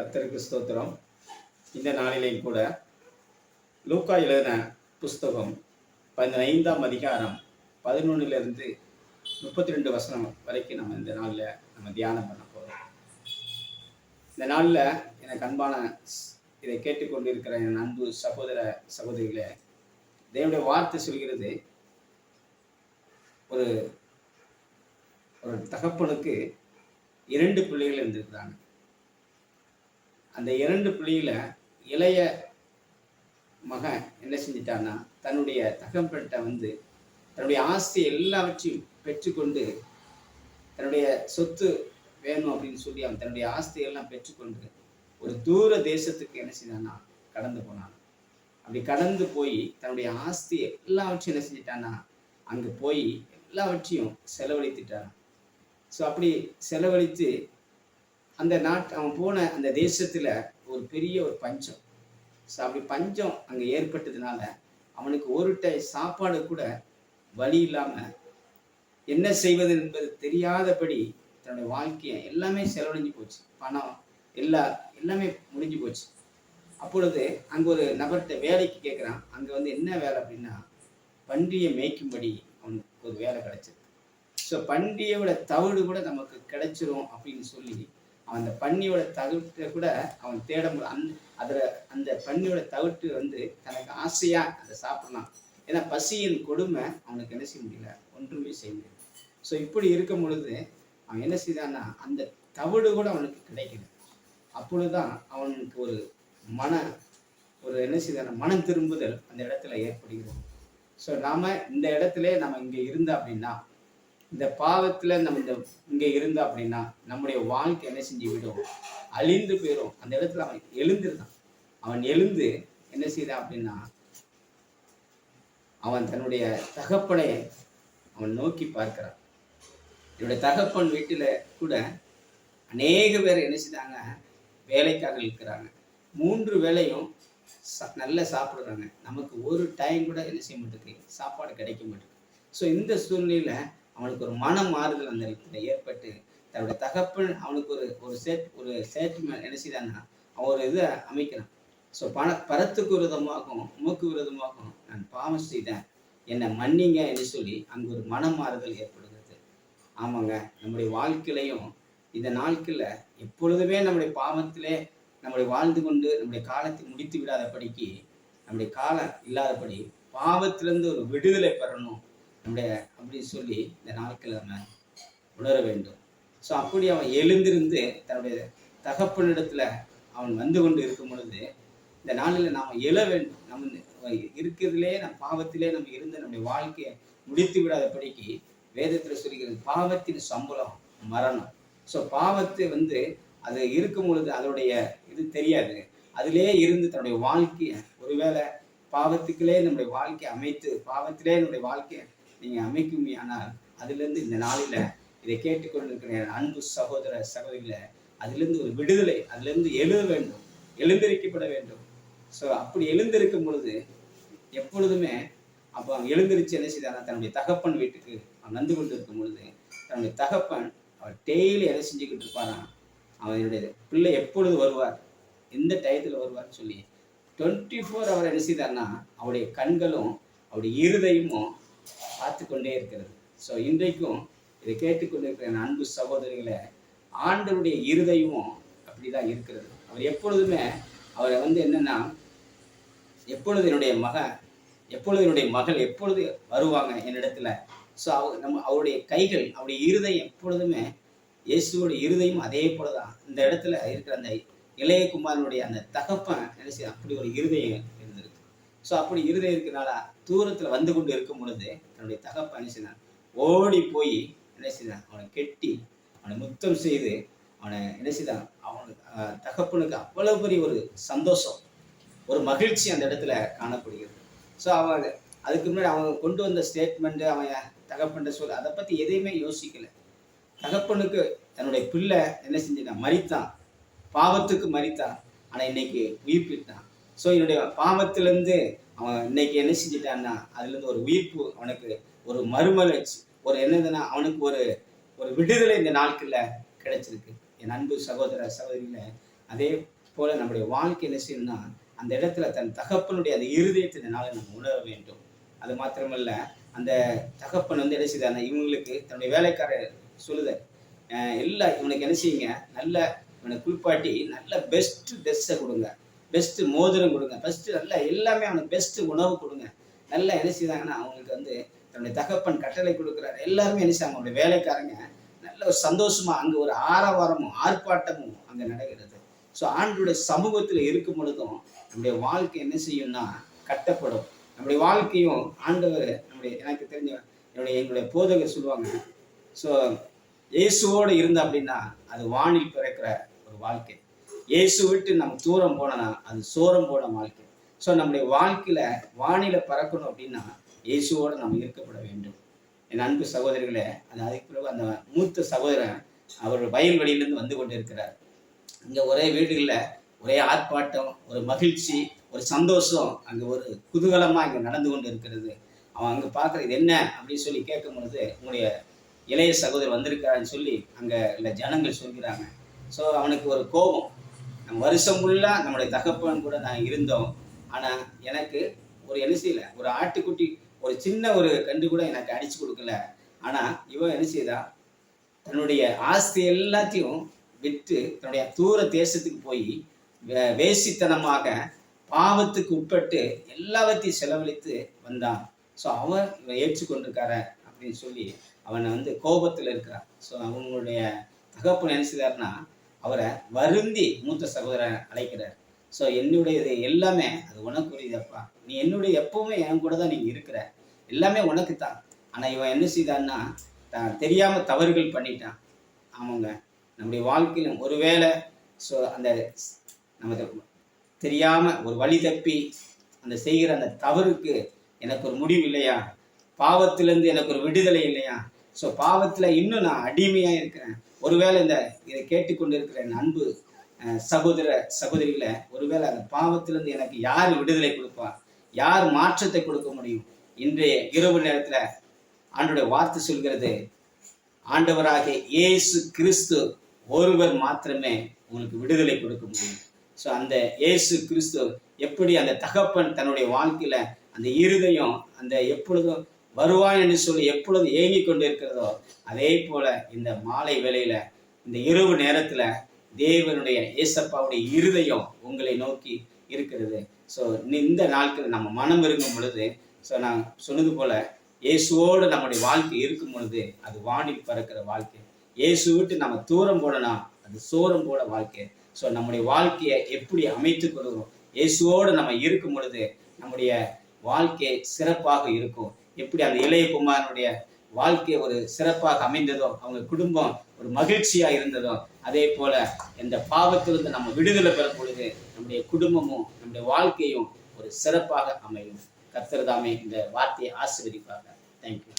கத்தருக்கு ஸ்தோத்திரம். இந்த நாளிலையும் கூட லூக்கா எழுதின புஸ்தகம் பதினைந்தாம் அதிகாரம் பதினொன்னுலேருந்து முப்பத்தி ரெண்டு வசனம் வரைக்கும் நம்ம இந்த நாளில் நம்ம தியானம் பண்ண போகிறோம் இந்த நாளில் எனக்கு அன்பான இதை கேட்டுக்கொண்டிருக்கிற என் அன்பு சகோதர சகோதரிகளே தேவனுடைய வார்த்தை சொல்கிறது ஒரு ஒரு தகப்பனுக்கு இரண்டு பிள்ளைகள் இருந்திருக்கிறாங்க. அந்த இரண்டு புள்ளியில் இளைய மகன் என்ன செஞ்சிட்டான்னா தன்னுடைய தகப்பன்கிட்ட வந்து தன்னுடைய ஆஸ்தி எல்லாவற்றையும் பெற்றுக்கொண்டு தன்னுடைய சொத்து வேணும் அப்படின்னு சொல்லி அவன் தன்னுடைய ஆஸ்தியெல்லாம் பெற்றுக்கொண்டு ஒரு தூர தேசத்துக்கு என்ன செய்தான்னா கடந்து போனான். அப்படி கடந்து போய் தன்னுடைய ஆஸ்தி எல்லாவற்றையும் என்ன செஞ்சிட்டான்னா அங்கே போய் எல்லாவற்றையும் செலவழித்துட்டான். ஸோ அப்படி செலவழித்து அந்த நாட் அவன் போன அந்த தேசத்தில் ஒரு பெரிய ஒரு பஞ்சம். ஸோ அப்படி பஞ்சம் அங்கே ஏற்பட்டதுனால அவனுக்கு ஒரு டை சாப்பாடு கூட வழி இல்லாமல் என்ன செய்வது என்பது தெரியாதபடி தன்னுடைய வாழ்க்கையை எல்லாமே செலவழிஞ்சு போச்சு. பணம் எல்லா எல்லாமே முடிஞ்சு போச்சு. அப்பொழுது அங்கே ஒரு நபர்கிட்ட வேலைக்கு கேட்குறான் அங்கே வந்து என்ன வேலை அப்படின்னா பன்றியை மேய்க்கும்படி அவனுக்கு ஒரு வேலை கிடைச்சது. ஸோ பன்றியோட தவிடு கூட நமக்கு கிடைச்சிரும் அப்படின்னு சொல்லி அவன் அந்த பன்னியோட தவிட்டை கூட அவன் தேட முடியல. அந் அதில் அந்த பன்னியோட தவிட்டு வந்து தனக்கு ஆசையாக அதை சாப்பிடலாம். ஏன்னா பசியின் கொடுமை அவனுக்கு என்ன செய்ய முடியல? ஒன்றுமே செய்ய முடியல. ஸோ இப்படி இருக்கும் பொழுது அவன் என்ன செய்தான்னா அந்த தவிடு கூட அவனுக்கு கிடைக்கல. அப்பொழுதுதான் அவனுக்கு ஒரு மன ஒரு என்ன செய்தான மனம் திரும்புதல் அந்த இடத்துல ஏற்படுகிறது. ஸோ நாம் இந்த இடத்துல நம்ம இங்கே இருந்தா அப்படின்னா இந்த பாவத்தில் நம்ம இந்த இங்கே இருந்தா அப்படின்னா நம்முடைய வாழ்க்கை என்ன செஞ்சு விடும்? அழிந்து போயிடும் அந்த இடத்துல அவன் எழுந்திருந்தான். அவன் எழுந்து என்ன செய்தான் அப்படின்னா அவன் தன்னுடைய தகப்பனை அவன் நோக்கி பார்க்கிறான். என்னுடைய தகப்பன் வீட்டில் கூட அநேக பேர் என்ன செய்தாங்க? வேலைக்காக இருக்கிறாங்க. மூன்று வேலையும் ச- நல்லா சாப்பிடுறாங்க. நமக்கு ஒரு டைம் கூட என்ன செய்ய மாட்டேங்குது? சாப்பாடு கிடைக்க மாட்டேங்குது. ஸோ இந்த சூழ்நிலையில் அவனுக்கு ஒரு மன மாறுதல் அந்த இடத்துல ஏற்பட்டு தன்னுடைய தகப்பன் அவனுக்கு ஒரு ஒரு செட் ஒரு சேட்மெண்ட் என்ன செய்தான்னா அவன் ஒரு இதை அமைக்கிறான். ஸோ பண பரத்துக்கு விரோதமாகவும் மூக்கு விரோதமாகவும் நான் பாவம் செய்தேன். என்னை மன்னிங்க என்று சொல்லி அங்கு ஒரு மன மாறுதல் ஏற்படுகிறது. ஆமாங்க நம்முடைய வாழ்க்கையிலையும் இந்த நாட்களில் எப்பொழுதுமே நம்முடைய பாவத்திலே நம்முடைய வாழ்ந்து கொண்டு நம்முடைய காலத்தை முடித்து விடாதபடிக்கு நம்முடைய காலம் இல்லாதபடி பாவத்திலிருந்து ஒரு விடுதலை பெறணும். நம்முடைய அப்படின்னு சொல்லி இந்த நாட்களில் நம்ம உணர வேண்டும். ஸோ அப்படி அவன் எழுந்திருந்து தன்னுடைய தகப்பனிடத்தில் அவன் வந்து கொண்டு இருக்கும் பொழுது இந்த நாளில் நாம் எழ வேண்டும். நம்ம இருக்கிறதுலே நம் பாவத்திலே நம்ம இருந்து நம்முடைய வாழ்க்கையை முடித்து விடாதபடிக்கு வேதத்தில் சொல்கிறது பாவத்தின் சம்பளம் மரணம். ஸோ பாவத்தை வந்து அது இருக்கும் பொழுது அதனுடைய இது தெரியாது. அதிலே இருந்து தன்னுடைய வாழ்க்கையை ஒருவேளை பாவத்துக்குள்ளே நம்முடைய வாழ்க்கையை அமைத்து பாவத்திலே நம்முடைய வாழ்க்கையை நீங்கள் அமைக்குமே ஆனால் அதுலேருந்து இந்த நாளில் இதை கேட்டுக்கொண்டிருக்கிற அன்பு சகோதர சகோதரிகளை அதுலேருந்து ஒரு விடுதலை அதுலேருந்து எழுத வேண்டும் எழுந்திருக்கப்பட வேண்டும். ஸோ அப்படி எழுந்திருக்கும் பொழுது எப்பொழுதுமே அப்போ அவன் எழுந்திருச்சு என்ன செய்தானா? தன்னுடைய தகப்பன் வீட்டுக்கு அவன் வந்து கொண்டு இருக்கும் பொழுது தன்னுடைய தகப்பன் அவன் டெய்லி எதை செஞ்சுக்கிட்டு இருப்பாரான் அவனுடைய பிள்ளை எப்பொழுது வருவார்? எந்த டயத்தில் வருவார்னு சொல்லி டுவெண்ட்டி ஃபோர் அவர் என்ன செய்தார்னா அவருடைய கண்களும் அவருடைய இருதயமும் பார்த்து கொண்டே இருக்கிறது. ஸோ இன்றைக்கும் இதை கேட்டுக்கொண்டிருக்கிற என் அன்பு சகோதரிகளை ஆண்டருடைய இருதயமும் அப்படிதான் இருக்கிறது. அவர் எப்பொழுதுமே அவரை வந்து என்னன்னா எப்பொழுது என்னுடைய மகன் எப்பொழுது என்னுடைய மகள் எப்பொழுது வருவாங்க என்னிடத்துல? ஸோ அவ நம்ம அவருடைய கைகள் அவருடைய இருதயம் எப்பொழுதுமே இயேசுவோட இருதயம் அதே போல தான் இந்த இடத்துல இருக்கிற அந்த இளைய குமாரனுடைய அந்த தகப்பன் என்ன செய்ய அப்படி ஒரு இருதயம் ஸோ அப்படி இருதயம் இருக்கிறனால தூரத்தில் வந்து கொண்டு இருக்கும் பொழுது தன்னுடைய தகப்ப என்ன செய்தான்? ஓடி போய் என்ன செய்தான்? அவனை கெட்டி அவனை முத்தம் செய்து அவனை என்ன செய்தான்? அவனுக்கு தகப்பனுக்கு அவ்வளவு பெரிய ஒரு சந்தோஷம் ஒரு மகிழ்ச்சி அந்த இடத்துல காணப்படுகிறது. ஸோ அவன் அதுக்கு முன்னாடி அவன் கொண்டு வந்த ஸ்டேட்மெண்ட்டு அவன் தகப்பன்ற சொல்ல அதை பற்றி எதையுமே யோசிக்கல. தகப்பனுக்கு தன்னுடைய பிள்ளை என்ன செஞ்சிட்டான்? மறித்தான் பாவத்துக்கு மறித்தான் ஆனால் இன்னைக்கு உயிர்ப்பிட்டான். ஸோ என்னுடைய பாவத்திலேருந்து அவன் இன்னைக்கு என்ன செஞ்சிட்டான்னா அதுலேருந்து ஒரு உயிர்ப்பு அவனுக்கு ஒரு மறுமலர்ச்சி ஒரு என்னதுன்னா அவனுக்கு ஒரு ஒரு விடுதலை இந்த நாட்களில் கிடைச்சிருக்கு. என் அன்பு சகோதர சகோதரிகள அதே போல் நம்முடைய வாழ்க்கை என்ன செய்யணும்னா அந்த இடத்துல தன் தகப்பனுடைய அந்த இருதயத்தினால நம்ம உணர வேண்டும். அது மாத்திரமல்ல அந்த தகப்பன் வந்து என்ன செய்தாங்க இவங்களுக்கு தன்னுடைய வேலைக்காரர் சொல்லுத எல்லா இவனுக்கு என்ன செய்யுங்க நல்ல இவனை குளிப்பாட்டி நல்ல பெஸ்ட் ட்ரெஸ்ஸை கொடுங்க. பெஸ்ட்டு மோதிரம் கொடுங்க. ஃபஸ்ட்டு நல்ல எல்லாமே அவனுக்கு பெஸ்ட்டு உணவு கொடுங்க. நல்லா என்ன செய்தாங்கன்னா அவங்களுக்கு வந்து தன்னுடைய தகப்பன் கட்டளை கொடுக்குறாரு. எல்லாருமே என்ன செய்வாங்க அவங்களுடைய வேலைக்காரங்க நல்ல ஒரு சந்தோஷமா அங்கே ஒரு ஆரவாரமும் ஆர்ப்பாட்டமும் அங்கே நடக்கிறது ஸோ ஆண்டுடைய சமூகத்தில் இருக்கும் பொழுதும் நம்முடைய வாழ்க்கை என்ன செய்யும்னா கட்டப்படும். நம்முடைய வாழ்க்கையும் ஆண்டவர் நம்முடைய எனக்கு தெரிஞ்ச என்னுடைய எங்களுடைய போதகர் சொல்லுவாங்க. ஸோ இயேசுவோடு இருந்த அப்படின்னா அது வானில் பிறக்கிற ஒரு வாழ்க்கை. இயேசு விட்டு நம்ம தூரம் போனோன்னா அது சோரம் போன வாழ்க்கை. ஸோ நம்முடைய வாழ்க்கையில வானில பறக்கணும் அப்படின்னா இயேசுவோடு நம்ம இருக்கப்பட வேண்டும். என் அன்பு சகோதரிகளே அது அதுக்கு பிறகு அந்த மூத்த சகோதரன் அவர் வயல்வெளியிலிருந்து வந்து கொண்டு இருக்கிறார் இங்கே ஒரே வீடுகளில் ஒரே ஆர்ப்பாட்டம் ஒரு மகிழ்ச்சி ஒரு சந்தோஷம் அங்கே ஒரு குதூகலமாக இங்கே நடந்து கொண்டு இருக்கிறது அவன் அங்கே பார்க்குறது என்ன அப்படின்னு சொல்லி கேட்கும் பொழுது உங்களுடைய இளைய சகோதரர் வந்திருக்காருன்னு சொல்லி அங்கே இல்லை ஜனங்கள் சொல்கிறாங்க. ஸோ அவனுக்கு ஒரு கோபம். நம்ம வருஷம் ஃபுல்லாக நம்முடைய தகப்பன் கூட நான் இருந்தோம். ஆனால் எனக்கு ஒரு என்ன செய்யல ஒரு ஆட்டுக்குட்டி ஒரு சின்ன ஒரு கண்டு கூட எனக்கு அடிச்சு கொடுக்கல. ஆனால் இவன் என்ன செய்தா? தன்னுடைய ஆஸ்தி எல்லாத்தையும் விற்று தன்னுடைய தூர தேசத்துக்கு போய் வே- வேசித்தனமாக பாவத்துக்கு உட்பட்டு எல்லாவற்றையும் செலவழித்து வந்தான் ஸோ அவன் இவன் ஏற்றுக்கொண்டிருக்கார அப்படின்னு சொல்லி அவனை வந்து கோபத்தில் இருக்கிறான் ஸோ அவங்களுடைய தகப்பன் என்ன செய்தார்னா அவரை வருந்தி மூத்த சகோதரன் அழைக்கிறார். ஸோ என்னுடையது எல்லாமே அது உனக்குரியதப்பா. நீ என்னுடைய எப்பவுமே என் கூட தான் நீங்கள் இருக்கிற. எல்லாமே உனக்கு தான் ஆனால் இவன் என்ன செய்தான்னா தான் தெரியாமல் தவறுகள் பண்ணிட்டான். ஆமாங்க. நம்முடைய வாழ்க்கையிலும் ஒருவேளை ஸோ அந்த நமக்கு தெரியாமல் ஒரு வழி தப்பி அந்த செய்கிற அந்த தவறுக்கு எனக்கு ஒரு முடிவு இல்லையா? பாவத்திலேருந்து எனக்கு ஒரு விடுதலை இல்லையா? ஸோ பாவத்தில் இன்னும் நான் அடிமையாக இருக்கிறேன். ஒருவேளை இந்த இதை கேட்டுக்கொண்டு இருக்கிற என் அன்பு சகோதர சகோதரிகளை ஒருவேளை அந்த பாவத்திலிருந்து எனக்கு யார் விடுதலை கொடுப்பார் யார் மாற்றத்தை கொடுக்க முடியும்? இன்றைய இரவு நேரத்தில் ஆண்டுடைய வார்த்தை சொல்கிறது ஆண்டவராக இயேசு கிறிஸ்து ஒருவர் மாத்திரமே உங்களுக்கு விடுதலை கொடுக்க முடியும். ஸோ அந்த இயேசு கிறிஸ்து எப்படி அந்த தகப்பன் தன்னுடைய வாழ்க்கையில அந்த இருதயம் அந்த எப்பொழுதும் வருவான் என்று சொல்லி எப்பொழுது ஏங்கி கொண்டு இருக்கிறதோ அதே போல இந்த மாலை வேளையில இந்த இரவு நேரத்துல தேவனுடைய ஏசப்பாவுடைய இருதயம் உங்களை நோக்கி இருக்கிறது. ஸோ இந்த நாட்கள் நம்ம மனம் இருக்கும் பொழுது ஸோ நான் சொன்னது போல இயேசுவோடு நம்முடைய வாழ்க்கை இருக்கும் பொழுது அது வானில் பறக்கிற வாழ்க்கை. இயேசு விட்டு நம்ம தூரம் போடனா அது சோரம் போட வாழ்க்கை. ஸோ நம்முடைய வாழ்க்கையை எப்படி அமைத்து கொள்கிறோம்? இயேசுவோடு நம்ம இருக்கும் பொழுது நம்முடைய வாழ்க்கை சிறப்பாக இருக்கும். எப்படி அந்த இளைய குமாரனுடைய வாழ்க்கை ஒரு சிறப்பாக அமைந்ததோ அவங்க குடும்பம் ஒரு மகிழ்ச்சியா இருந்ததோ அதே போல இந்த பாவத்திலிருந்து நம்ம விடுதலை பெறும் பொழுது நம்முடைய குடும்பமும் நம்முடைய வாழ்க்கையும் ஒரு சிறப்பாக அமையும். கர்த்தர் தாமே இந்த வார்த்தையை ஆசீர்வதிப்பாங்க தேங்க்யூ